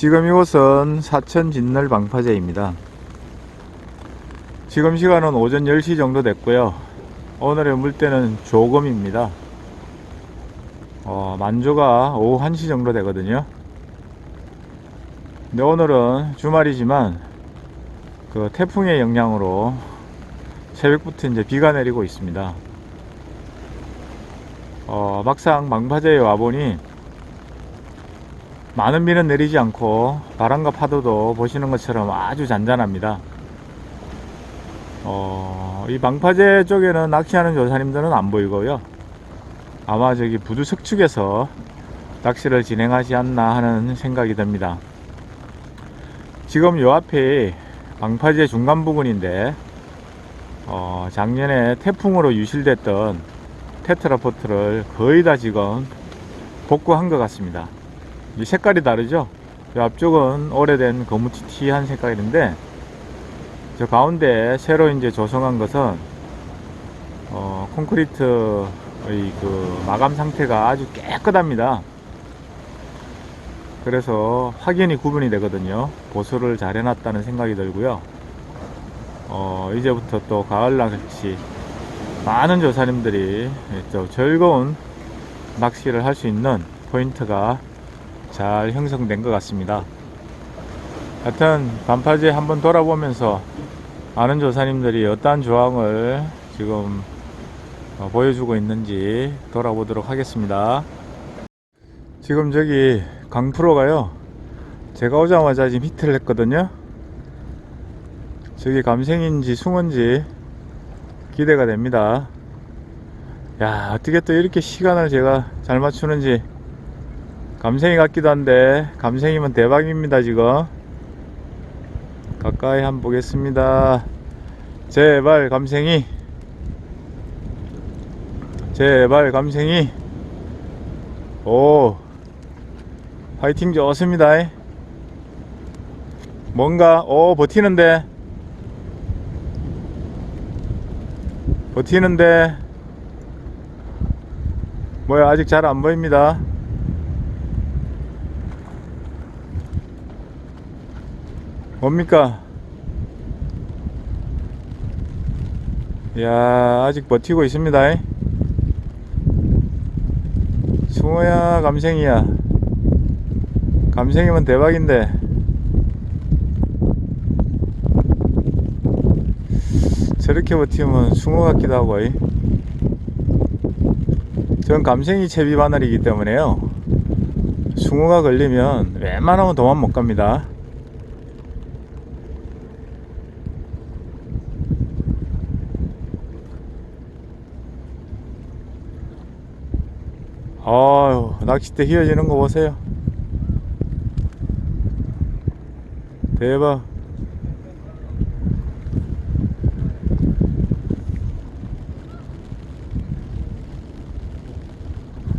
지금 이곳은 사천 진널 방파제입니다. 지금 시간은 오전 10시 정도 됐고요. 오늘의 물때는 조금입니다. 어, 만조가 오후 1시 정도 되거든요. 근데 오늘은 주말이지만 그 태풍의 영향으로 새벽부터 이제 비가 내리고 있습니다. 어, 막상 망파제에 와보니 많은 비는 내리지 않고 바람과 파도도 보시는 것처럼 아주 잔잔합니다. 어, 이 망파제 쪽에는 낚시하는 조사님들은 안 보이고요. 아마 저기 부두 석축에서 낚시를 진행하지 않나 하는 생각이 듭니다. 지금 요 앞에 망파제 중간 부근인데 어, 작년에 태풍으로 유실됐던 테트라포트를 거의 다 지금 복구한 것 같습니다. 이 색깔이 다르죠? 이 앞쪽은 오래된 거무튀튀한 색깔인데 저 가운데 새로 이제 조성한 것은 어, 콘크리트의 그 마감 상태가 아주 깨끗합니다. 그래서 확연히 구분이 되거든요. 보수를 잘 해놨다는 생각이 들고요. 어, 이제부터 또 가을 낚시 많은 조사님들이 또 즐거운 낚시를 할 수 있는 포인트가 잘 형성된 것 같습니다. 하여튼 반파제 한번 돌아보면서 많은 조사님들이 어떠한 조항을 지금 어, 보여주고 있는지 돌아보도록 하겠습니다. 지금 저기 강프로가요. 제가 오자마자 지금 히트를 했거든요. 저기 감생인지 숭어인지 기대가 됩니다. 야, 어떻게 또 이렇게 시간을 제가 잘 맞추는지 감생이 같기도 한데 감생이면 대박입니다 지금. 가까이 한번 보겠습니다. 제발 감생이. 제발 감생이. 오 화이팅 좋습니다. 뭔가 오 버티는데. 버티는데. 뭐야 아직 잘 안 보입니다 뭡니까? 야 아직 버티고 있습니다. 숭어야 감생이야. 감생이면 대박인데. 저렇게 버티면 숭어 같기도 하고. 이. 전 감생이 채비 바늘이기 때문에요. 숭어가 걸리면 웬만하면 도망 못 갑니다. 아유, 낚싯대 휘어지는 거 보세요. 대박.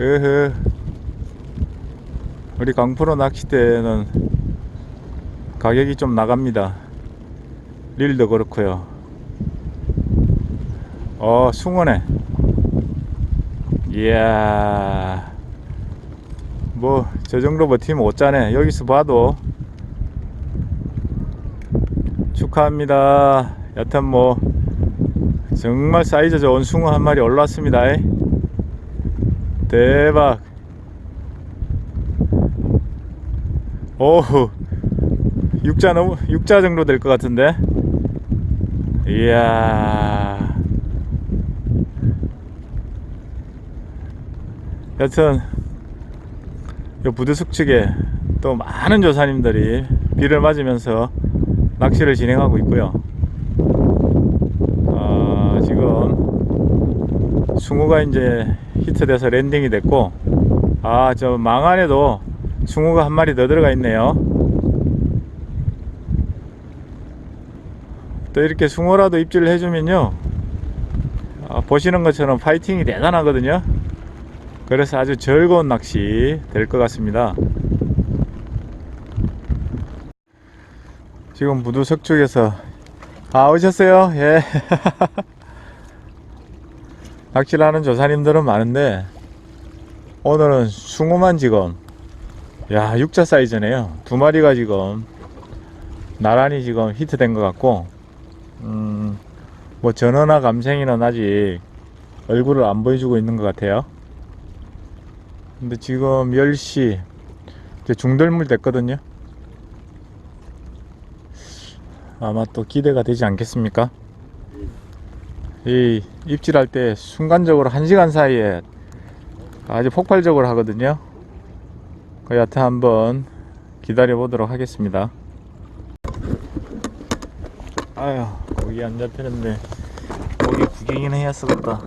으흐. 우리 강프로 낚싯대는 가격이 좀 나갑니다. 릴도 그렇고요. 어, 숭어네. 이야 뭐 저 정도 버티면 어짜네. 여기서 봐도. 축하합니다. 여튼 뭐 정말 사이즈 좋은 숭어 한 마리 올라왔습니다. 대박. 오후. 육자 넘 육자 정도 될 것 같은데? 이야. 여튼 요 부두숙 측에 또 많은 조사님들이 비를 맞으면서 낚시를 진행하고 있고요. 어, 지금 숭어가 이제 히트돼서 랜딩이 됐고 아 저 망 안에도 숭어가 한 마리 더 들어가 있네요. 또 이렇게 숭어라도 입질을 해주면요 아, 보시는 것처럼 파이팅이 대단하거든요. 그래서 아주 즐거운 낚시 될 것 같습니다. 지금 무두석 쪽에서 아 오셨어요? 예. 낚시를 하는 조사님들은 많은데 오늘은 숭어만 지금 야, 육자 사이즈네요. 두 마리가 지금 나란히 지금 히트된 것 같고, 음, 뭐 전어나 감생이는 아직 얼굴을 안 보여주고 있는 것 같아요. 근데 지금 10시 이제 중들물 됐거든요. 아마 또 기대가 되지 않겠습니까? 이 입질할 때 순간적으로 1시간 사이에 아주 폭발적으로 하거든요. 그 여튼 한번 기다려 보도록 하겠습니다. 아유, 고기 안 잡히는데 고기 구경이나 해야 쓰겠다.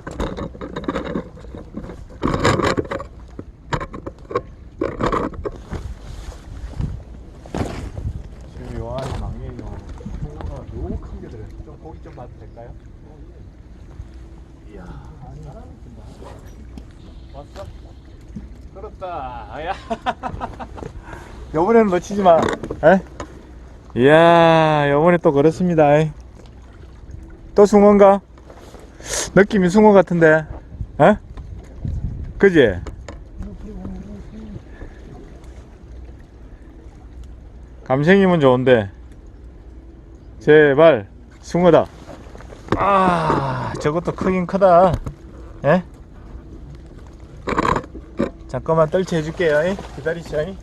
지금 요 안에 망해요. 홍어가 너무 큰게 들어요. 좀 고기 좀 봐도 될까요? 이야, 왔어? 끌었다. 아야. 요번에는 놓치지 마. 에? 이야, 요번에 또 걸었습니다. 에? 또 숭어인가? 느낌이 숭어 같은데. 에? 그지? 감생이면 좋은데. 제발, 숭어다. 아, 저것도 크긴 크다. 예? 잠깐만 떨치 해줄게요. 이. 기다리시죠. 이.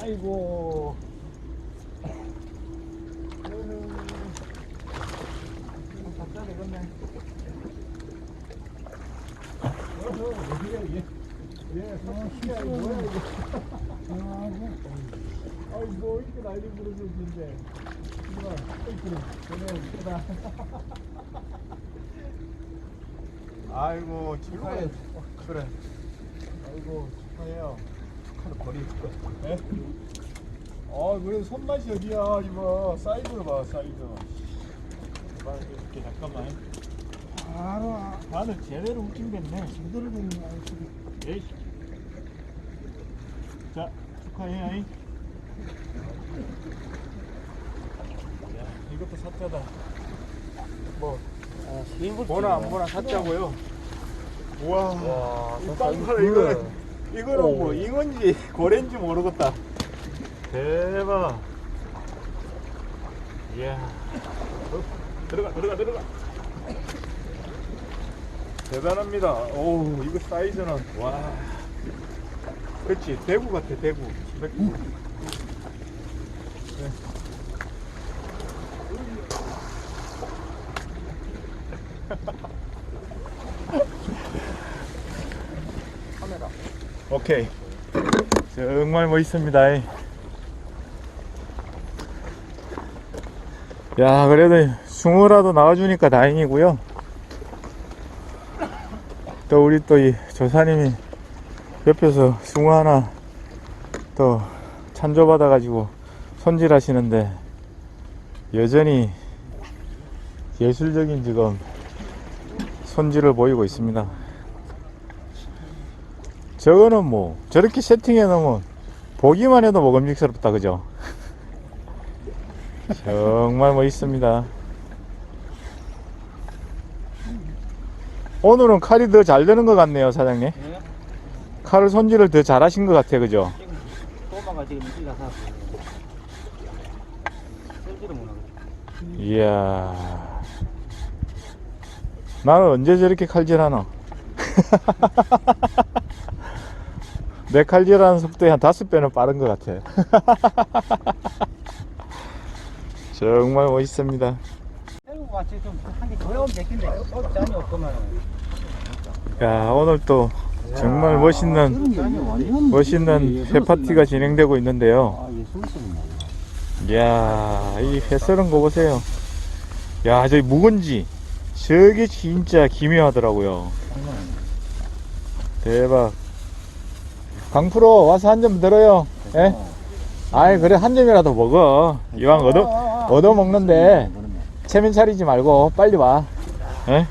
아이고. 아이고 이렇게 난리 부르는데. 정말 그래 아이고 축하해. 그래. 아이고 축하해요. 축하는 버리니까 네? 아 그래 손맛이 어디야 이거. 사이즈를 봐 사이즈 봐 이렇게 잠깐만. 바로 나는 제대로 웃긴 됐네. 제대로 된 아이스리 에이 자 축하해 아이. 야 이것도 사자다. 뭐 보나 안 보나 사자고요. 우와. 와, 이 빵파를 이거 이거는 뭐 잉어인지 고래인지 모르겠다. 대박. 이야. 어, 들어가 들어가 들어가. 대단합니다. 오 이거 사이즈는 와. 그렇지. 대구 같아 대구 오케이. 정말 멋있습니다. 야 그래도 숭어라도 나와주니까 다행이고요. 또 우리 또 이 조사님이 옆에서 숭어 하나 또 찬조받아 가지고 손질하시는데 여전히 예술적인 지금 손질을 보이고 있습니다 저거는 뭐 저렇게 세팅해 놓으면 보기만 해도 먹음직스럽다 그죠? 정말 멋있습니다. 오늘은 칼이 더 잘 되는 것 같네요 사장님. 네? 칼을 손질을 더 잘 하신 것 같아 그죠? 꼬마가 지금 못하고. 이야. 나는 언제 저렇게 칼질하나 내 칼질하는 속도에 한 다섯 배는 빠른 것 같아. 정말 멋있습니다. 야 오늘 또 정말 멋있는 멋있는 회 파티가 진행되고 있는데요. 이야 이 회썰은 거 보세요. 야 저기 묵은지 저게 진짜 기묘하더라고요. 대박 강프로 와서 한 점 들어요. 예? 아이 그래 한 점이라도 먹어. 이왕 얻어 얻어 먹는데 체면 차리지 말고 빨리 와. 예?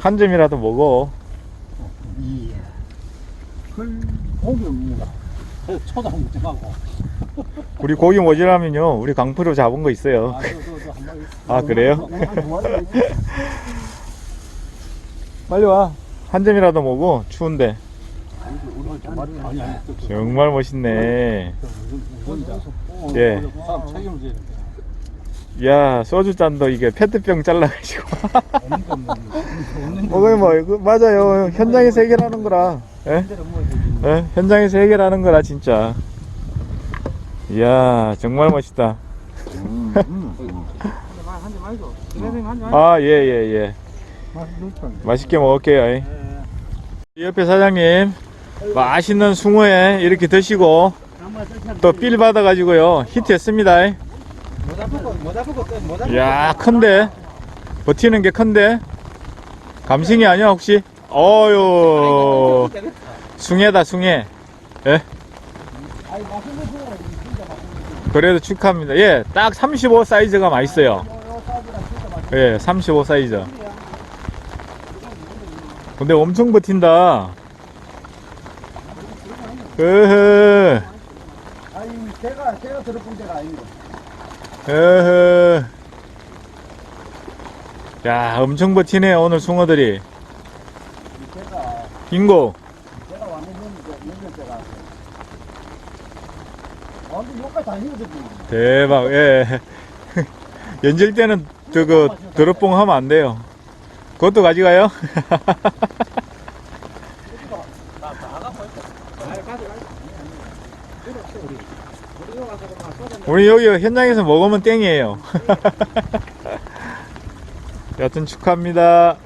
한 점이라도 먹어. 고기 먹는다 쳐다보지 말고 우리 고기 모자라면요 우리 강프로 잡은 거 있어요. 아, 그래요? 빨리 와 한 점이라도 먹어. 추운데 정말 멋있네. 예. 야, 소주 잔도 이게 페트병 잘라가지고. 어, 뭐, 이거 맞아요. 현장에서 해결하는 거라. 예? 예? 현장에서 해결하는 거라, 진짜. 이야, 정말 멋있다. 한대 많이 줘. 선생님 한대 많이 아, 예, 예, 예. 맛있게 먹을게요. 이 옆에 사장님, 맛있는 숭어회 이렇게 드시고, 또필 받아가지고요. 히트했습니다. 이야, 큰데? 버티는 게 큰데? 감승이 아니야, 혹시? 어유 숭해다, 숭해. 예? 그래도 축하합니다. 예, 딱 35 사이즈가 맛있어요. 예, 35 사이즈. 근데 엄청 버틴다. 으흐, 아니 제가 제가 들어본 데가 아닙니다. 으흐. 야, 엄청 버티네, 오늘 숭어들이. 제가 빙고. 제가 왔는 몇년 제가 완전 여기까지 다 힘들었지. 대박, 예. 연질 때는 저거 드롭봉 하면 안 돼요. 그것도 가져가요? 우리 여기 현장에서 먹으면 땡이에요. 여튼 축하합니다.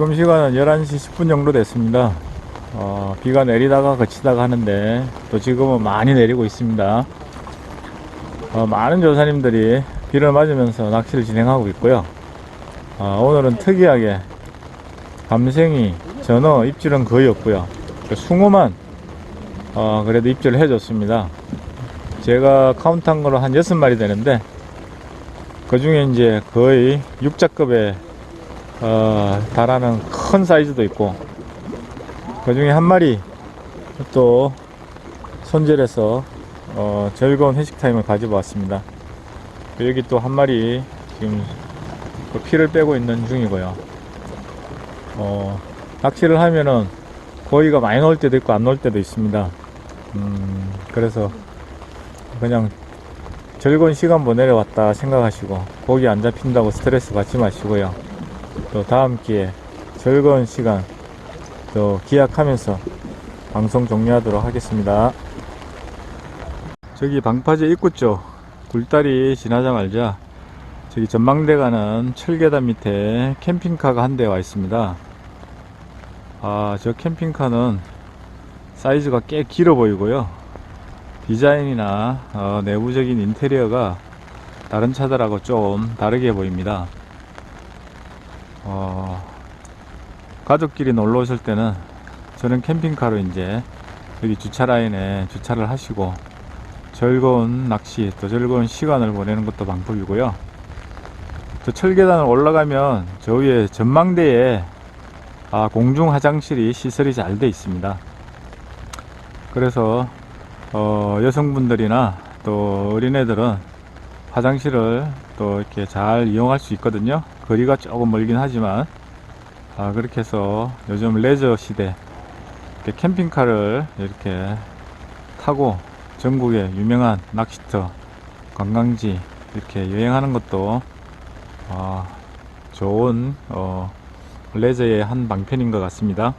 지금 시간은 11시 10분 정도 됐습니다. 어, 비가 내리다가 그치다가 하는데 또 지금은 많이 내리고 있습니다. 어, 많은 조사님들이 비를 맞으면서 낚시를 진행하고 있고요. 어, 오늘은 특이하게 밤생이, 전어, 입질은 거의 없고요. 그 숭어만 어, 그래도 입질을 해줬습니다. 제가 카운트한 거로 한 6마리 되는데 그 중에 이제 거의 육자급의 어, 달하는 큰 사이즈도 있고 그 중에 한 마리 또 손질해서 어, 즐거운 회식 타임을 가지고 왔습니다. 여기 또 한 마리 지금 그 피를 빼고 있는 중이고요. 어, 낚시를 하면은 고기가 많이 나올 때도 있고 안 나올 때도 있습니다. 음, 그래서 그냥 즐거운 시간 보내러 왔다 생각하시고 고기 안 잡힌다고 스트레스 받지 마시고요. 또 다음 기회에 즐거운 시간 또 기약하면서 방송 종료하도록 하겠습니다. 저기 방파제 입구 쪽 굴다리 지나자마자 저기 전망대 가는 철계단 밑에 캠핑카가 한 대 와 있습니다. 아, 저 캠핑카는 사이즈가 꽤 길어 보이고요. 디자인이나 어, 내부적인 인테리어가 다른 차들하고 좀 다르게 보입니다. 어, 가족끼리 놀러 오실 때는 저는 캠핑카로 이제 여기 주차 라인에 주차를 하시고 즐거운 낚시 또 즐거운 시간을 보내는 것도 방법이고요. 저 철계단을 올라가면 저 위에 전망대에 아, 공중 화장실이 시설이 잘 돼 있습니다. 그래서 어, 여성분들이나 또 어린애들은 화장실을 또 이렇게 잘 이용할 수 있거든요. 거리가 조금 멀긴 하지만 아, 그렇게 해서 요즘 레저 시대 이렇게 캠핑카를 이렇게 타고 전국의 유명한 낚시터, 관광지 이렇게 여행하는 것도 아, 좋은 어, 레저의 한 방편인 것 같습니다.